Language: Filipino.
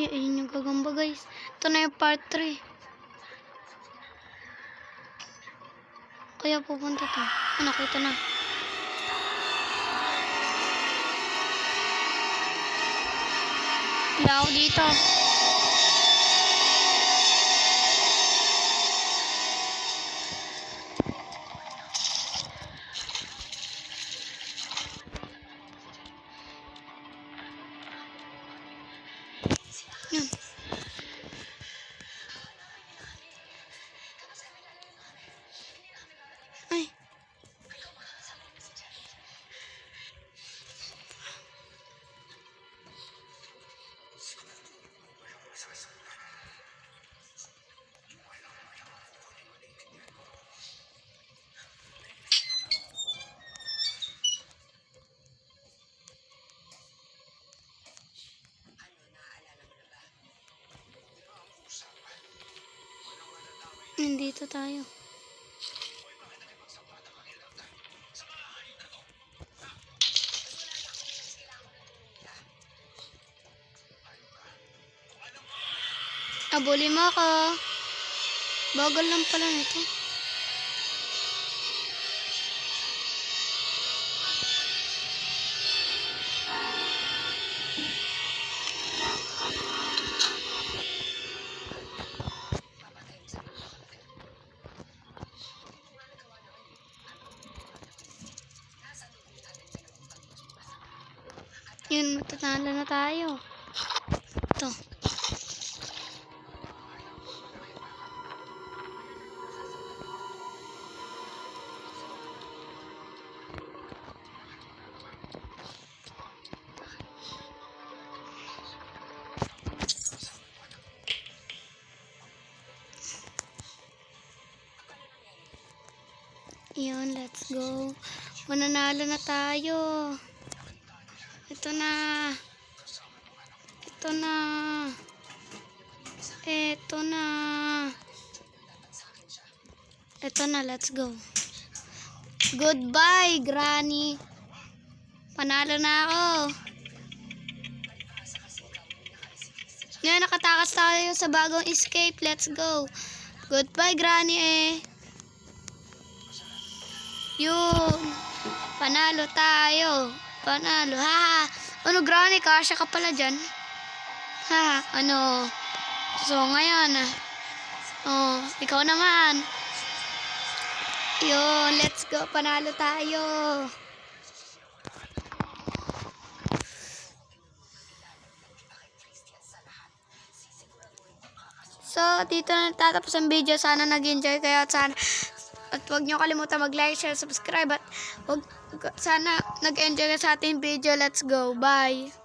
Y- yun yung gagamba guys. Ito na yung part 3. Kaya pupunta to. Ah, nakita na. Wala dito. Nandito tayo. Abuli mo ako. Bagal lang pala nito. Yun, matatalo na tayo. Ito. Yun, let's go. Mananalo na tayo. Ito na. Ito na. Ito na. Ito na, let's go. Goodbye, Granny. Panalo na ako. Ngayon, nakatakas tayo sa bagong escape. Let's go. Goodbye, Granny eh. Yun. Panalo tayo. Panalo. Ha. Ano, Granny? Kasya ka pala dyan. Ha. Ano? So, ngayon. Oh, ikaw naman. Yun. Let's go. Panalo tayo. So, dito na tatapos ang video. Sana nag-enjoy kayo at sana at huwag niyo kalimutan mag-like, share, subscribe at huwag, sana nag-enjoy ka sa ating video. Let's go. Bye.